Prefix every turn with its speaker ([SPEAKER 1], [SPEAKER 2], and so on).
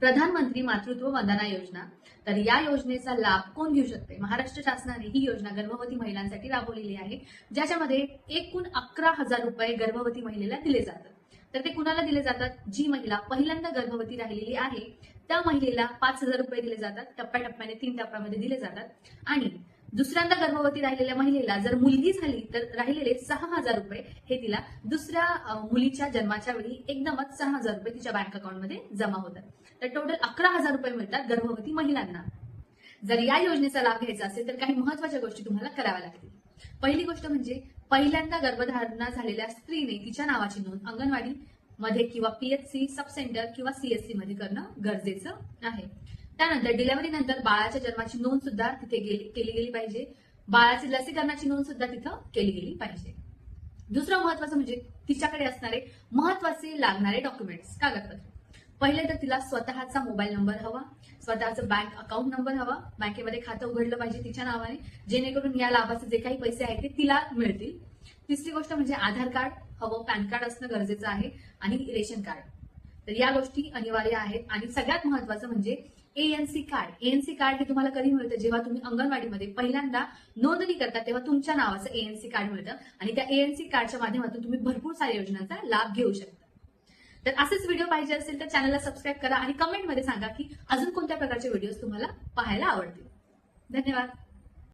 [SPEAKER 1] प्रधानमंत्री मातृत्व वंदना योजना. तर या योजनेचा लाभ कोण घेऊ शकते? महाराष्ट्र शासनाने ही योजना गर्भवती महिलांसाठी राबवलेली आहे ज्याच्यामध्ये एकूण अकरा हजार रुपये गर्भवती महिलेला दिले जातात. तर ते कुणाला दिले जातात? जी महिला पहिल्यांदा गर्भवती राहिलेली आहे त्या महिलेला पाच हजार रुपये दिले जातात. टप्प्याटप्प्याने तीन टप्प्यामध्ये दिले जातात. आणि दुसऱ्यांदा गर्भवती राहिलेल्या महिलेला जर मुलगी झाली तर राहिलेले सहा हजार रुपये हे तिला दुसऱ्या मुलीच्या जन्माच्या वेळी एकदमच सहा हजार रुपये तिच्या बँक अकाउंटमध्ये जमा होतात. तर टोटल अकरा हजार रुपये मिळतात गर्भवती महिलांना. जर या योजनेचा लाभ घ्यायचा असेल तर काही महत्त्वाच्या गोष्टी तुम्हाला कराव्या लागतील. पहिली गोष्ट म्हणजे पहिल्यांदा गर्भधारणा झालेल्या स्त्रीने तिच्या नावाची नोंद अंगणवाडी मध्ये किंवा पीएचसी सब सेंटर किंवा सीएससी मध्ये करणं गरजेचं आहे. त्यानंतर डिलिव्हरी नंतर बाळाच्या जन्माची नोंद सुद्धा तिथे केली गेली पाहिजे. बाळाची लसीकरणाची नोंद सुद्धा तिथं केली गेली पाहिजे. दुसरं महत्वाचं म्हणजे तिच्याकडे असणारे महत्त्वाचे लागणारे डॉक्युमेंट्स कागदपत्र. पहिले तर तिला स्वतःचा मोबाईल नंबर हवा स्वतःचा बँक अकाउंट नंबर हवा. बँकेमध्ये खातं उघडलं पाहिजे तिच्या नावाने जेणेकरून या लाभाचे जे काही पैसे आहेत ते तिला मिळतील. तिसरी गोष्ट म्हणजे आधार कार्ड हवं पॅन कार्ड असणं गरजेचं आहे आणि रेशन कार्ड. तर या गोष्टी अनिवार्य आहेत. आणि सगळ्यात महत्वाचं म्हणजे एएनसी कार्ड एएनसी कार्ड हे तुम्हाला कधी मिळतं? जेव्हा तुम्ही अंगणवाडीमध्ये पहिल्यांदा नोंदणी करता तेव्हा तुमच्या नावाचं एएनसी कार्ड मिळतं. आणि त्या एएनसी कार्डच्या माध्यमातून तुम्ही भरपूर साऱ्या योजनांचा लाभ घेऊ शकता. तर असेच व्हिडिओ पाहिजे असेल तर चॅनलला सबस्क्राईब करा आणि कमेंटमध्ये सांगा की अजून कोणत्या प्रकारचे व्हिडिओज तुम्हाला पाहायला आवडतील. धन्यवाद.